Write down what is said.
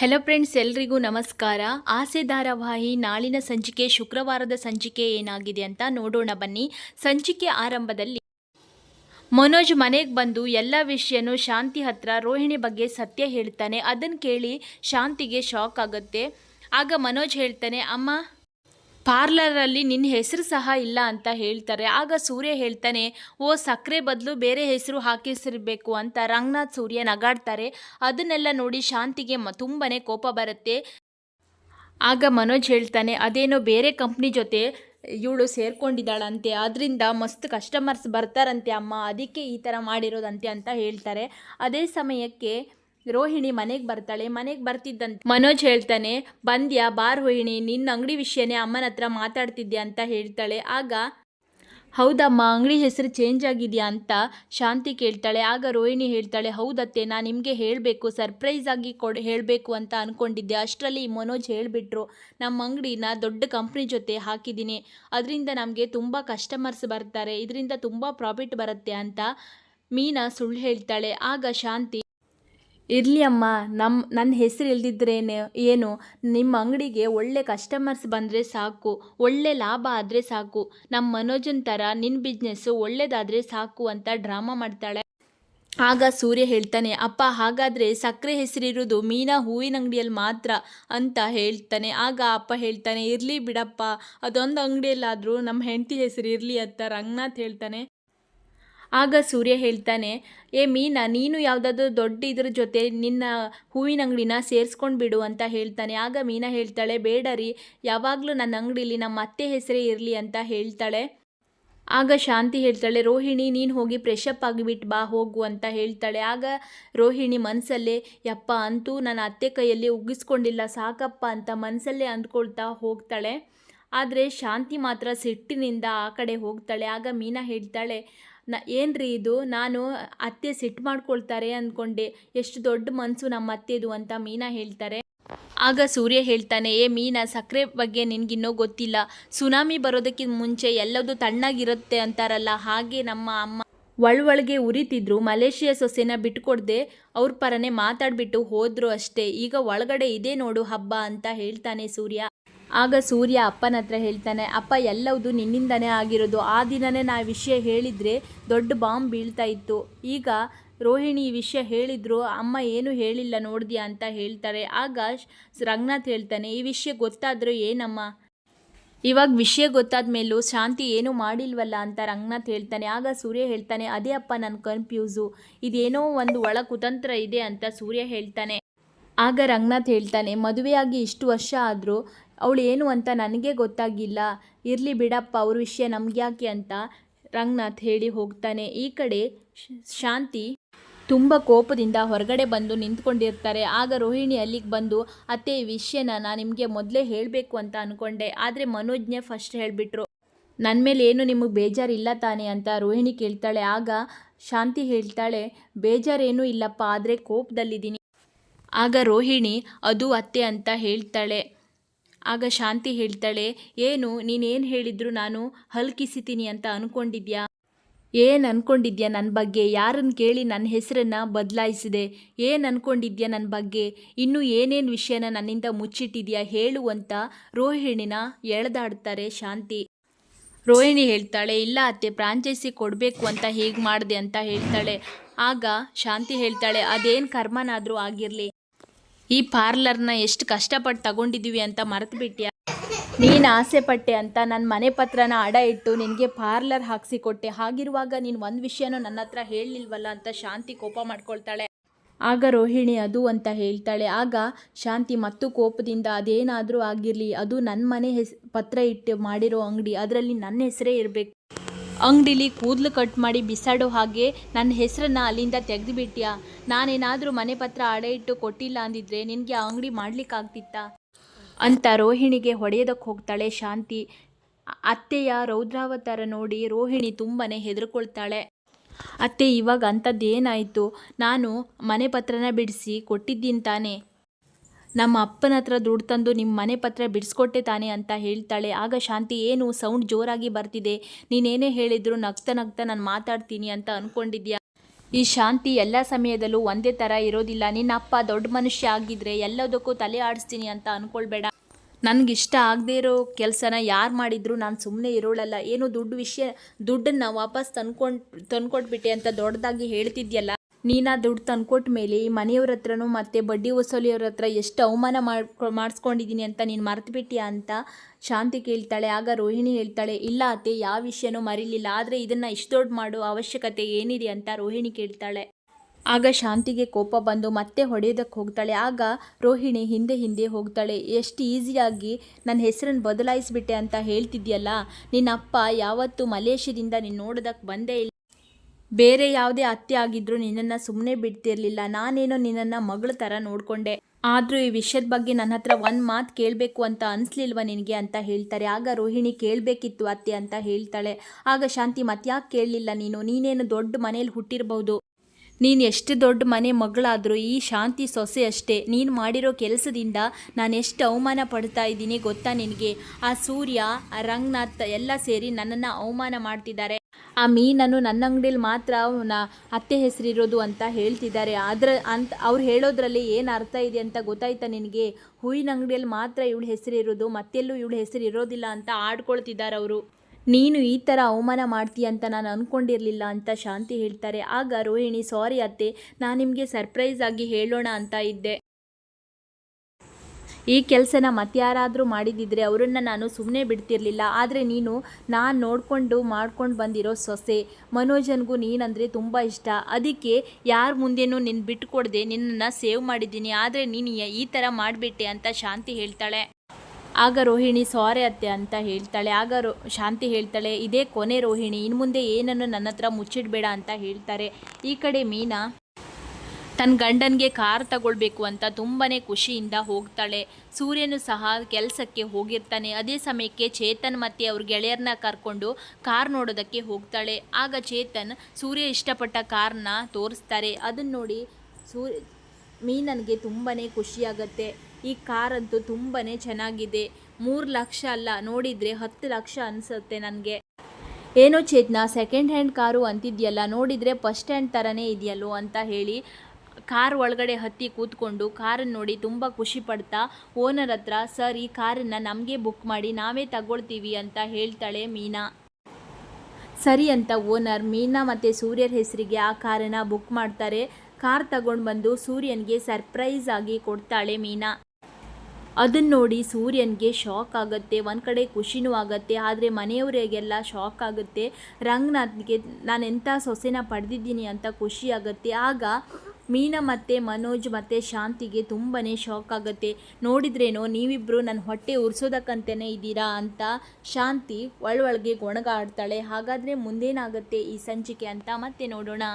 Hello friends ಎಲ್ರಿಗೂ ನಮಸ್ಕಾರ. ಆಸೆ ಧಾರಾವಾಹಿ ನಾಳಿನ ಸಂಚಿಕೆ, ಶುಕ್ರವಾರದ ಸಂಚಿಕೆ ಏನಾಗಿದೆ ಅಂತ ನೋಡೋಣ ಬನ್ನಿ. ಸಂಚಿಕೆ ಆರಂಭದಲ್ಲಿ ಮನೋಜ್ ಮನೆಗೆ ಬಂದು ಎಲ್ಲ ವಿಷಯನೂ ಶಾಂತಿ ಹತ್ರ ರೋಹಿಣಿ ಬಗ್ಗೆ ಸತ್ಯ ಹೇಳ್ತಾನೆ. ಅದನ್ನು ಕೇಳಿ ಶಾಂತಿಗೆ ಶಾಕ್ ಆಗುತ್ತೆ. ಆಗ ಮನೋಜ್ ಹೇಳ್ತಾನೆ, ಅಮ್ಮ ಪಾರ್ಲರಲ್ಲಿ ನಿನ್ನ ಹೆಸರು ಸಹ ಇಲ್ಲ ಅಂತ ಹೇಳ್ತಾರೆ. ಆಗ ಸೂರ್ಯ ಹೇಳ್ತಾನೆ, ಓ ಸಕ್ಕರೆ ಬದಲು ಬೇರೆ ಹೆಸರು ಹಾಕಿಸಿರ್ಬೇಕು ಅಂತ ರಂಗನಾಥ್ ಸೂರ್ಯ ನಗಾಡ್ತಾರೆ. ಅದನ್ನೆಲ್ಲ ನೋಡಿ ಶಾಂತಿಗೆ ಮ, ತುಂಬನೇ ಕೋಪ ಬರುತ್ತೆ. ಆಗ ಮನೋಜ್ ಹೇಳ್ತಾನೆ, ಅದೇನೋ ಬೇರೆ ಕಂಪ್ನಿ ಜೊತೆ ಇವಳು ಸೇರ್ಕೊಂಡಿದ್ದಾಳಂತೆ. ಅದರಿಂದ ಮಸ್ತ್ ಕಸ್ಟಮರ್ಸ್ ಬರ್ತಾರಂತೆ ಅಮ್ಮ. ಅದಕ್ಕೆ ಈ ಥರ ಮಾಡಿರೋದಂತೆ ಅಂತ ಹೇಳ್ತಾರೆ. ಅದೇ ಸಮಯಕ್ಕೆ ರೋಹಿಣಿ ಮನೆಗೆ ಬರ್ತಾಳೆ, ಮನೆಗೆ ಬರ್ತಿದ್ದಂತೆ ಮನೋಜ್ ಹೇಳ್ತಾನೆ, ಬಂದ್ಯಾ, ಬಾರ್ ರೋಹಿಣಿ ನಿನ್ನ ಅಂಗಡಿ ವಿಷಯನೇ ಅಮ್ಮನ ಹತ್ರ ಮಾತಾಡ್ತಿದ್ದೆ ಅಂತ ಹೇಳ್ತಾಳೆ. ಆಗ, ಹೌದಮ್ಮ, ಅಂಗಡಿ ಹೆಸರು ಚೇಂಜ್ ಆಗಿದೆಯಾ ಅಂತ ಶಾಂತಿ ಕೇಳ್ತಾಳೆ. ಆಗ ರೋಹಿಣಿ ಹೇಳ್ತಾಳೆ, ಹೌದತ್ತೆ ನಾನು ನಿಮಗೆ ಹೇಳಬೇಕು ಸರ್ಪ್ರೈಸ್ ಆಗಿ ಕೊಡ್, ಹೇಳಬೇಕು ಅಂತ ಅಂದ್ಕೊಂಡಿದ್ದೆ ಅಷ್ಟರಲ್ಲಿ ಮನೋಜ್ ಹೇಳಿಬಿಟ್ರು ನಮ್ಮ ಅಂಗಡಿನ ದೊಡ್ಡ ಕಂಪ್ನಿ ಜೊತೆ ಹಾಕಿದ್ದೀನಿ. ಅದರಿಂದ ನಮಗೆ ತುಂಬ ಕಸ್ಟಮರ್ಸ್ ಬರ್ತಾರೆ. ಇದರಿಂದ ತುಂಬ ಪ್ರಾಫಿಟ್ ಬರುತ್ತೆ ಅಂತ ಮೀನಾ ಸುಳ್ಳು ಹೇಳ್ತಾಳೆ. ಆಗ ಶಾಂತಿ ಇರಲಿ ಅಮ್ಮ ನಮ್ಮ ನನ್ನ ಹೆಸರು ಇಲ್ದಿದ್ರೇನೆ, ಏನು? ನಿಮ್ಮ ಅಂಗಡಿಗೆ ಒಳ್ಳೆ ಕಸ್ಟಮರ್ಸ್ ಬಂದರೆ ಸಾಕು, ಒಳ್ಳೆ ಲಾಭ ಆದರೆ ಸಾಕು. ನಮ್ಮ ಮನೋಜನ್ ಥರ ನಿನ್ನ ಬಿಸ್ನೆಸ್ಸು ಒಳ್ಳೇದಾದರೆ ಸಾಕು ಅಂತ ಡ್ರಾಮಾ ಮಾಡ್ತಾಳೆ. ಆಗ ಸೂರ್ಯ ಹೇಳ್ತಾನೆ, ಅಪ್ಪ, ಹಾಗಾದರೆ ಸಕ್ಕರೆ ಹೆಸರಿರೋದು ಮೀನಾ ಹೂವಿನ ಅಂಗಡಿಯಲ್ಲಿ ಮಾತ್ರ ಅಂತ ಹೇಳ್ತಾನೆ. ಆಗ ಅಪ್ಪ ಹೇಳ್ತಾನೆ, ಇರಲಿ ಬಿಡಪ್ಪ, ಅದೊಂದು ಅಂಗಡಿಯಲ್ಲಾದರೂ ನಮ್ಮ ಹೆಂಡತಿ ಹೆಸರು ಇರಲಿ ಅಂತ ರಂಗನಾಥ್ ಹೇಳ್ತಾನೆ. ಆಗ ಸೂರ್ಯ ಹೇಳ್ತಾನೆ, ಏ ಮೀನಾ, ನೀನು ಯಾವುದಾದ್ರೂ ದೊಡ್ಡ ಇದ್ರ ಜೊತೆ ನಿನ್ನ ಹೂವಿನ ಅಂಗಡಿನ ಸೇರಿಸ್ಕೊಂಡು ಬಿಡು ಅಂತ ಹೇಳ್ತಾನೆ. ಆಗ ಮೀನಾ ಹೇಳ್ತಾಳೆ, ಬೇಡ ರೀ, ಯಾವಾಗಲೂ ನನ್ನ ಅಂಗಡಿಲಿ ನಮ್ಮ ಅತ್ತೆ ಹೆಸರೇ ಇರಲಿ ಅಂತ ಹೇಳ್ತಾಳೆ. ಆಗ ಶಾಂತಿ ಹೇಳ್ತಾಳೆ, ರೋಹಿಣಿ, ನೀನು ಹೋಗಿ ಫ್ರೆಶಪ್ ಆಗಿಬಿಟ್ಟು ಬಾ, ಹೋಗು ಅಂತ ಹೇಳ್ತಾಳೆ. ಆಗ ರೋಹಿಣಿ ಮನಸ್ಸಲ್ಲೇ ಯಪ್ಪ, ಅಂತೂ ನನ್ನ ಅತ್ತೆ ಕೈಯಲ್ಲಿ ಉಗ್ಗಿಸ್ಕೊಂಡಿಲ್ಲ, ಸಾಕಪ್ಪ ಅಂತ ಮನಸ್ಸಲ್ಲೇ ಅಂದ್ಕೊಳ್ತಾ ಹೋಗ್ತಾಳೆ. ಆದರೆ ಶಾಂತಿ ಮಾತ್ರ ಸಿಟ್ಟಿನಿಂದ ಆ ಕಡೆ ಹೋಗ್ತಾಳೆ. ಆಗ ಮೀನಾ ಹೇಳ್ತಾಳೆ ನ, ಏನ್ರಿ ಇದು? ನಾನು ಅತ್ತೆ ಸಿಟ್ಟು ಮಾಡ್ಕೊಳ್ತಾರೆ ಅಂದ್ಕೊಂಡೆ ಎಷ್ಟು ದೊಡ್ಡ ಮನಸ್ಸು ನಮ್ಮ ಅತ್ತೆದು ಅಂತ ಮೀನಾ ಹೇಳ್ತಾರೆ. ಆಗ ಸೂರ್ಯ ಹೇಳ್ತಾನೆ, ಏ ಮೀನಾ ಸಕ್ಕರೆ ಬಗ್ಗೆ ನಿನಗಿನ್ನೂ ಗೊತ್ತಿಲ್ಲ. ಸುನಾಮಿ ಬರೋದಕ್ಕಿಂತ ಮುಂಚೆ ಎಲ್ಲದೂ ತಣ್ಣಗಿರುತ್ತೆ ಅಂತಾರಲ್ಲ, ಹಾಗೆ ನಮ್ಮ ಅಮ್ಮ ಒಳೊಳಗೆ ಉರಿತಿದ್ರು. ಮಲೇಷಿಯಾ ಸೊಸೆನ ಬಿಟ್ಕೊಡ್ದೆ ಅವ್ರ ಪರನೇ ಮಾತಾಡ್ಬಿಟ್ಟು ಹೋದ್ರು ಅಷ್ಟೇ. ಈಗ ಒಳಗಡೆ ಇದೆ ನೋಡು ಹಬ್ಬ ಅಂತ ಹೇಳ್ತಾನೆ ಸೂರ್ಯ. ಆಗ ಸೂರ್ಯ ಅಪ್ಪನ ಹತ್ರ ಹೇಳ್ತಾನೆ, ಅಪ್ಪ, ಎಲ್ಲವುದು ನಿನ್ನಿಂದನೇ ಆಗಿರೋದು. ಆ ದಿನನೇ ನಾ ವಿಷಯ ಹೇಳಿದರೆ ದೊಡ್ಡ ಬಾಂಬ್ ಬೀಳ್ತಾ ಇತ್ತು. ಈಗ ರೋಹಿಣಿ ಈ ವಿಷಯ ಹೇಳಿದ್ರು, ಅಮ್ಮ ಏನು ಹೇಳಿಲ್ಲ ನೋಡಿದ್ಯಾ ಅಂತ ಹೇಳ್ತಾರೆ. ಆಗ ರಂಗನಾಥ್ ಹೇಳ್ತಾನೆ, ಈ ವಿಷಯ ಗೊತ್ತಾದರೂ ಏನಮ್ಮ? ಇವಾಗ ವಿಷಯ ಗೊತ್ತಾದ ಮೇಲೂ ಶಾಂತಿ ಏನೂ ಮಾಡಿಲ್ವಲ್ಲ ಅಂತ ರಂಗನಾಥ್ ಹೇಳ್ತಾನೆ. ಆಗ ಸೂರ್ಯ ಹೇಳ್ತಾನೆ, ಅದೇ ಅಪ್ಪ ನನ್ನ ಕನ್ಫ್ಯೂಸು ಇದೇನೋ ಒಂದು ಒಳ ಕುತಂತ್ರ ಇದೆ ಅಂತ ಸೂರ್ಯ ಹೇಳ್ತಾನೆ. ಆಗ ರಂಗನಾಥ್ ಹೇಳ್ತಾನೆ, ಮದುವೆಯಾಗಿ ಇಷ್ಟು ವರ್ಷ ಆದರೂ ಅವಳು ಏನು ಅಂತ ನನಗೆ ಗೊತ್ತಾಗಿಲ್ಲ. ಇರಲಿ ಬಿಡಪ್ಪ, ಅವ್ರ ವಿಷಯ ನಮ್ಗೆ ಯಾಕೆ ಅಂತ ರಂಗನಾಥ್ ಹೇಳಿ ಹೋಗ್ತಾನೆ. ಈ ಕಡೆ ಶಾಂತಿ ತುಂಬ ಕೋಪದಿಂದ ಹೊರಗಡೆ ಬಂದು ನಿಂತ್ಕೊಂಡಿರ್ತಾರೆ. ಆಗ ರೋಹಿಣಿ ಅಲ್ಲಿಗೆ ಬಂದು, ಅತ್ತೆ, ಈ ವಿಷಯನ ನಾನು ನಿಮಗೆ ಮೊದಲೇ ಹೇಳಬೇಕು ಅಂತ ಅಂದ್ಕೊಂಡೆ ಆದರೆ ಮನೋಜ್ಞೆ ಫಸ್ಟ್ ಹೇಳಿಬಿಟ್ರು. ನನ್ನ ಮೇಲೆ ಏನು ನಿಮಗೆ ಬೇಜಾರಿಲ್ಲ ತಾನೆ ಅಂತ ರೋಹಿಣಿ ಕೇಳ್ತಾಳೆ. ಆಗ ಶಾಂತಿ ಹೇಳ್ತಾಳೆ, ಬೇಜಾರೇನೂ ಇಲ್ಲಪ್ಪ, ಆದರೆ ಕೋಪದಲ್ಲಿದ್ದೀನಿ. ಆಗ ರೋಹಿಣಿ, ಅದು ಅತ್ತೆ ಅಂತ ಹೇಳ್ತಾಳೆ. ಆಗ ಶಾಂತಿ ಹೇಳ್ತಾಳೆ, ಏನು, ನೀನೇನು ಹೇಳಿದ್ರು ನಾನು ಹಲ್ಕಿಸಿತೀನಿ ಅಂತ ಅಂದ್ಕೊಂಡಿದ್ಯಾ ಏನು ಅಂದ್ಕೊಂಡಿದ್ಯಾ ನನ್ನ ಬಗ್ಗೆ? ಯಾರನ್ನು ಕೇಳಿ ನನ್ನ ಹೆಸರನ್ನು ಬದಲಾಯಿಸಿದೆ? ಏನು ಅಂದ್ಕೊಂಡಿದ್ಯಾ ನನ್ನ ಬಗ್ಗೆ? ಇನ್ನೂ ಏನೇನು ವಿಷಯನ ನನ್ನಿಂದ ಮುಚ್ಚಿಟ್ಟಿದ್ಯಾ ಹೇಳು ಅಂತ ರೋಹಿಣಿನ ಎಳೆದಾಡ್ತಾರೆ ಶಾಂತಿ. ರೋಹಿಣಿ ಹೇಳ್ತಾಳೆ, ಇಲ್ಲ ಅತ್ತೆ ಪ್ರಾಂಚೈಸಿ ಕೊಡಬೇಕು ಅಂತ ಹೀಗೆ ಮಾಡಿದೆ ಅಂತ ಹೇಳ್ತಾಳೆ. ಆಗ ಶಾಂತಿ ಹೇಳ್ತಾಳೆ, ಅದೇನು ಕರ್ಮನಾದರೂ ಆಗಿರಲಿ. ಈ ಪಾರ್ಲರ್ನ ಎಷ್ಟು ಕಷ್ಟಪಟ್ಟು ತಗೊಂಡಿದ್ದೀವಿ ಅಂತ ಮರೆತುಬಿಟ್ಯಾ? ನೀನು ಆಸೆ ಪಟ್ಟೆ ಅಂತ ನನ್ನ ಮನೆ ಪತ್ರನ ಅಡ ಇಟ್ಟು ನಿನಗೆ ಪಾರ್ಲರ್ ಹಾಕ್ಸಿಕೊಟ್ಟೆ ಹಾಗಿರುವಾಗ ನೀನು ಒಂದು ವಿಷಯನೂ ನನ್ನ ಹತ್ರ ಹೇಳಲಿಲ್ವಲ್ಲ ಅಂತ ಶಾಂತಿ ಕೋಪ ಮಾಡ್ಕೊಳ್ತಾಳೆ. ಆಗ ರೋಹಿಣಿ ಅದು ಅಂತ ಹೇಳ್ತಾಳೆ. ಆಗ ಶಾಂತಿ ಮತ್ತು ಕೋಪದಿಂದ ಅದೇನಾದರೂ ಆಗಿರಲಿ, ಅದು ನನ್ನ ಮನೆ ಹೆಸ್, ಪತ್ರ ಇಟ್ಟು ಮಾಡಿರೋ ಅಂಗಡಿ. ಅದರಲ್ಲಿ ನನ್ನ ಹೆಸರೇ ಇರಬೇಕು. ಅಂಗಡಿಲಿ ಕೂದಲು ಕಟ್ ಮಾಡಿ ಬಿಸಾಡೋ ಹಾಗೆ ನನ್ನ ಹೆಸರನ್ನು ಅಲ್ಲಿಂದ ತೆಗೆದುಬಿಟ್ಯಾ? ನಾನೇನಾದರೂ ಮನೆ ಪತ್ರ ಅಡೆ ಇಟ್ಟು ಕೊಟ್ಟಿಲ್ಲ ಅಂದಿದ್ರೆ ನಿನಗೆ ಆ ಅಂಗಡಿ ಮಾಡ್ಲಿಕ್ಕಾಗ್ತಿತ್ತಾ? ಅಂತ ರೋಹಿಣಿಗೆ ಹೊಡೆಯೋದಕ್ಕೆ ಹೋಗ್ತಾಳೆ ಶಾಂತಿ. ಅತ್ತೆಯ ರೌದ್ರಾವತಾರ ನೋಡಿ ರೋಹಿಣಿ ತುಂಬನೇ ಹೆದರ್ಕೊಳ್ತಾಳೆ. ಅತ್ತೆ, ಇವಾಗ ಅಂಥದ್ದೇನಾಯಿತು? ನಾನು ಮನೆ ಪತ್ರನ ಬಿಡಿಸಿ ಕೊಟ್ಟಿದ್ದೀನಿ ತಾನೇ. ನಮ್ಮ ಅಪ್ಪನ ಹತ್ರ ದುಡ್ಡು ತಂದು ನಿಮ್ಮ ಮನೆ ಪತ್ರ ಬಿಡಿಸ್ಕೊಟ್ಟೆ ತಾನೆ ಅಂತ ಹೇಳ್ತಾಳೆ. ಆಗ ಶಾಂತಿ, ಏನು ಸೌಂಡ್ ಜೋರಾಗಿ ಬರ್ತಿದೆ. ನೀನೇನೇ ಹೇಳಿದ್ರು ನಗ್ತಾ ನಗ್ತಾ ನಾನು ಮಾತಾಡ್ತೀನಿ ಅಂತ ಅಂದ್ಕೊಂಡಿದ್ಯಾ ಈ ಶಾಂತಿ ಎಲ್ಲ ಸಮಯದಲ್ಲೂ ಒಂದೇ ಥರ ಇರೋದಿಲ್ಲ. ನಿನ್ನ ಅಪ್ಪ ದೊಡ್ಡ ಮನುಷ್ಯ ಆಗಿದ್ರೆ ಎಲ್ಲದಕ್ಕೂ ತಲೆ ಆಡಿಸ್ತೀನಿ ಅಂತ ಅಂದ್ಕೊಳ್ಬೇಡ ನನಗಿಷ್ಟ ಆಗದೆ ಇರೋ ಕೆಲಸನ ಯಾರು ಮಾಡಿದ್ರು ನಾನು ಸುಮ್ಮನೆ ಇರೋಳಲ್ಲ. ಏನು ದುಡ್ಡು ವಿಷಯ, ದುಡ್ಡನ್ನು ವಾಪಸ್ ತಂದ್ಕೊಂಡು, ತಂದ್ಕೊಟ್ಬಿಟ್ಟೆ ಅಂತ ದೊಡ್ಡದಾಗಿ ಹೇಳ್ತಿದ್ಯಲ್ಲ? ನೀನು ದುಡ್ಡು ತಂದ್ಕೊಟ್ಟ ಮೇಲೆ ಈ ಮನೆಯವ್ರ ಹತ್ರನೂ ಮತ್ತು ಬಡ್ಡಿ ವಸೂಲಿಯವ್ರ ಹತ್ರ ಎಷ್ಟು ಅವಮಾನ ಮಾಡ್ಕೊ ಮಾಡಿಸ್ಕೊಂಡಿದ್ದೀನಿ ಅಂತ ನೀನು ಮರ್ತುಬಿಟ್ಟಿಯಾ ಅಂತ ಶಾಂತಿ ಕೇಳ್ತಾಳೆ, ಆಗ ರೋಹಿಣಿ ಹೇಳ್ತಾಳೆ, ಇಲ್ಲ ಅತ್ತೆ, ಯಾವ ವಿಷಯನೂ ಮರಿಲಿಲ್ಲ, ಆದರೆ ಇದನ್ನು ಇಷ್ಟು ದೊಡ್ಡ ಮಾಡೋ ಅವಶ್ಯಕತೆ ಏನಿದೆ ಅಂತ ರೋಹಿಣಿ ಕೇಳ್ತಾಳೆ. ಆಗ ಶಾಂತಿಗೆ ಕೋಪ ಬಂದು ಮತ್ತೆ ಹೊಡೆಯೋದಕ್ಕೆ ಹೋಗ್ತಾಳೆ, ಆಗ ರೋಹಿಣಿ ಹಿಂದೆ ಹಿಂದೆ ಹೋಗ್ತಾಳೆ, ಎಷ್ಟು ಈಸಿಯಾಗಿ ನನ್ನ ಹೆಸರನ್ನು ಬದಲಾಯಿಸಿಬಿಟ್ಟೆ ಅಂತ ಹೇಳ್ತಿದ್ಯಲ್ಲ, ನಿನ್ನ ಅಪ್ಪ ಯಾವತ್ತೂ ಮಲೇಷ್ಯಾದಿಂದ ನೀನು ನೋಡೋದಕ್ಕೆ ಬಂದೇ ಇಲ್ಲ. ಬೇರೆ ಯಾವುದೇ ಅತ್ತೆ ಆಗಿದ್ರೂ ನಿನ್ನನ್ನು ಸುಮ್ಮನೆ ಬಿಡ್ತಿರ್ಲಿಲ್ಲ. ನಾನೇನೋ ನಿನ್ನನ್ನು ಮಗಳ ಥರ ನೋಡಿಕೊಂಡೆ. ಆದರೂ ಈ ವಿಷಯದ ಬಗ್ಗೆ ನನ್ನ ಹತ್ರ ಒಂದು ಮಾತು ಕೇಳಬೇಕು ಅಂತ ಅನ್ಸ್ಲಿಲ್ವ ನಿನಗೆ ಅಂತ ಹೇಳ್ತಾರೆ. ಆಗ ರೋಹಿಣಿ ಕೇಳಬೇಕಿತ್ತು ಅತ್ತೆ ಅಂತ ಹೇಳ್ತಾಳೆ. ಆಗ ಶಾಂತಿ ಮತ್ಯಾಕೆ ಕೇಳಲಿಲ್ಲ ನೀನು? ನೀನೇನು ದೊಡ್ಡ ಮನೇಲಿ ಹುಟ್ಟಿರ್ಬೋದು. ನೀನು ಎಷ್ಟು ದೊಡ್ಡ ಮನೆ ಮಗಳಾದರೂ ಈ ಶಾಂತಿ ಸೊಸೆ ಅಷ್ಟೇ. ನೀನು ಮಾಡಿರೋ ಕೆಲಸದಿಂದ ನಾನು ಎಷ್ಟು ಅವಮಾನ ಪಡ್ತಾ ಇದ್ದೀನಿ ಗೊತ್ತಾ ನಿನಗೆ? ಆ ಸೂರ್ಯ, ಆ ರಂಗನಾಥ್ ಎಲ್ಲ ಸೇರಿ ನನ್ನನ್ನು ಅವಮಾನ ಮಾಡ್ತಿದ್ದಾರೆ. ಆ ಮೀನನ್ನು ನನ್ನ ಅಂಗಡಿಯಲ್ಲಿ ಮಾತ್ರ ಅವನ ಅತ್ತೆ ಹೆಸರಿರೋದು ಅಂತ ಹೇಳ್ತಿದ್ದಾರೆ. ಆದ್ರೆ ಅಂತ ಅವ್ರು ಹೇಳೋದ್ರಲ್ಲಿ ಏನು ಅರ್ಥ ಇದೆ ಅಂತ ಗೊತ್ತಾಯ್ತಾ ನಿನಗೆ? ಹೂವಿನ ಅಂಗಡಿಯಲ್ಲಿ ಮಾತ್ರ ಇವಳು ಹೆಸರಿರೋದು ಮತ್ತೆಲ್ಲೂ ಇವಳು ಹೆಸರು ಇರೋದಿಲ್ಲ ಅಂತ ಆಡ್ಕೊಳ್ತಿದ್ದಾರೆ ಅವರು. ನೀನು ಈ ಥರ ಅವಮಾನ ಮಾಡ್ತೀಯ ಅಂತ ನಾನು ಅಂದ್ಕೊಂಡಿರಲಿಲ್ಲ ಅಂತ ಶಾಂತಿ ಹೇಳ್ತಾರೆ. ಆಗ ರೋಹಿಣಿ, ಸಾರಿ ಅತ್ತೆ, ನಾನು ನಿಮಗೆ ಸರ್ಪ್ರೈಸ್ ಆಗಿ ಹೇಳೋಣ ಅಂತ ಇದ್ದೆ. ಈ ಕೆಲಸನ ಮತ್ತಾರಾದರೂ ಮಾಡಿದಿದ್ರೆ ಅವರನ್ನು ನಾನು ಸುಮ್ಮನೆ ಬಿಡ್ತಿರ್ಲಿಲ್ಲ. ಆದರೆ ನೀನು, ನಾನು ನೋಡಿಕೊಂಡು ಮಾಡ್ಕೊಂಡು ಬಂದಿರೋ ಸೊಸೆ ಮನೋಜನ್ಗೂ ನೀನಂದರೆ ತುಂಬ ಇಷ್ಟ. ಅದಕ್ಕೆ ಯಾರ ಮುಂದೆನೂ ನಿನ್ನ ಬಿಟ್ಟುಕೊಡದೆ ನಿನ್ನನ್ನು ಸೇವ್ ಮಾಡಿದ್ದೀನಿ. ಆದರೆ ನೀನು ಈ ಥರ ಮಾಡಿಬಿಟ್ಟೆ ಅಂತ ಶಾಂತಿ ಹೇಳ್ತಾಳೆ. ಆಗ ರೋಹಿಣಿ, ಸಾರಿ ಅತ್ತೆ ಅಂತ ಹೇಳ್ತಾಳೆ. ಆಗ ರೋ, ಶಾಂತಿ ಹೇಳ್ತಾಳೆ, ಇದೇ ಕೊನೆ ರೋಹಿಣಿ ಇನ್ನು ಮುಂದೆ ಏನನ್ನು ನನ್ನ ಹತ್ರ ಮುಚ್ಚಿಡಬೇಡ ಅಂತ ಹೇಳ್ತಾರೆ. ಈ ಕಡೆ ಮೀನಾ ತನ್ನ ಗಂಡನಿಗೆ ಕಾರ್ ತಗೊಳ್ಬೇಕು ಅಂತ ತುಂಬಾ ಖುಷಿಯಿಂದ ಹೋಗ್ತಾಳೆ. ಸೂರ್ಯನು ಸಹ ಕೆಲಸಕ್ಕೆ ಹೋಗಿರ್ತಾನೆ. ಅದೇ ಸಮಯಕ್ಕೆ ಚೇತನ್ ಮತ್ತು ಅವ್ರ ಗೆಳೆಯರನ್ನ ಕರ್ಕೊಂಡು ಕಾರ್ ನೋಡೋದಕ್ಕೆ ಹೋಗ್ತಾಳೆ. ಆಗ ಚೇತನ್ ಸೂರ್ಯ ಇಷ್ಟಪಟ್ಟ ಕಾರ್ನ ತೋರಿಸ್ತಾರೆ. ಅದನ್ನು ನೋಡಿ ಸೂರ್ಯ ಮೀನನ್ಗೆ ತುಂಬಾ ಖುಷಿಯಾಗತ್ತೆ. ಈ ಕಾರಂತೂ ತುಂಬಾ ಚೆನ್ನಾಗಿದೆ. ಮೂರು ಲಕ್ಷ ಅಲ್ಲ, ನೋಡಿದರೆ ಹತ್ತು ಲಕ್ಷ ಅನಿಸುತ್ತೆ ನನಗೆ. ಏನೋ ಚೇತನ ಸೆಕೆಂಡ್ ಹ್ಯಾಂಡ್ ಕಾರು ಅಂತಿದ್ಯಲ್ಲ, ನೋಡಿದರೆ ಫಸ್ಟ್ ಹ್ಯಾಂಡ್ ಥರನೇ ಇದೆಯಲ್ಲೋ ಅಂತ ಹೇಳಿ ಕಾರ್ ಒಳಗಡೆ ಹತ್ತಿ ಕೂತ್ಕೊಂಡು ಕಾರನ್ನು ನೋಡಿ ತುಂಬ ಖುಷಿ ಪಡ್ತಾ, ಓನರ್ ಹತ್ರ, ಸರ್, ಈ ಕಾರನ್ನು ನಮಗೆ ಬುಕ್ ಮಾಡಿ, ನಾವೇ ತಗೊಳ್ತೀವಿ ಅಂತ ಹೇಳ್ತಾಳೆ ಮೀನಾ. ಸರಿ ಅಂತ ಓನರ್, ಮೀನಾ ಮತ್ತು ಸೂರ್ಯರ ಹೆಸರಿಗೆ ಆ ಕಾರನ್ನು ಬುಕ್ ಮಾಡ್ತಾರೆ. ಕಾರ್ ತಗೊಂಡು ಬಂದು ಸೂರ್ಯನಿಗೆ ಸರ್ಪ್ರೈಸ್ ಆಗಿ ಕೊಡ್ತಾಳೆ ಮೀನಾ. ಅದನ್ನು ನೋಡಿ ಸೂರ್ಯನಿಗೆ ಶಾಕ್ ಆಗುತ್ತೆ, ಒಂದು ಕಡೆ ಖುಷಿನೂ ಆಗುತ್ತೆ, ಆದರೆ ಮನೆಯವರಿಗೆಲ್ಲ ಶಾಕ್ ಆಗುತ್ತೆ. ರಂಗನಾಥ್ಗೆ ನಾನು ಎಂಥ ಸೊಸೆನ ಪಡೆದಿದ್ದೀನಿ ಅಂತ ಖುಷಿ ಆಗುತ್ತೆ. ಆಗ ಮೀನಾ ಮತ್ತು ಮನೋಜ್ ಮತ್ತು ಶಾಂತಿಗೆ ತುಂಬಾ ಶಾಕ್ ಆಗುತ್ತೆ. ನೋಡಿದ್ರೇನೋ ನೀವಿಬ್ಬರು ನನ್ನ ಹೊಟ್ಟೆ ಉರ್ಸೋದಕ್ಕಂತಲೇ ಇದ್ದೀರಾ ಅಂತ ಶಾಂತಿ ಒಳೊಳಗೆ ಗೊಣಗಾಡ್ತಾಳೆ. ಹಾಗಾದರೆ ಮುಂದೇನಾಗುತ್ತೆ ಈ ಸಂಚಿಕೆ ಅಂತ ಮತ್ತೆ ನೋಡೋಣ.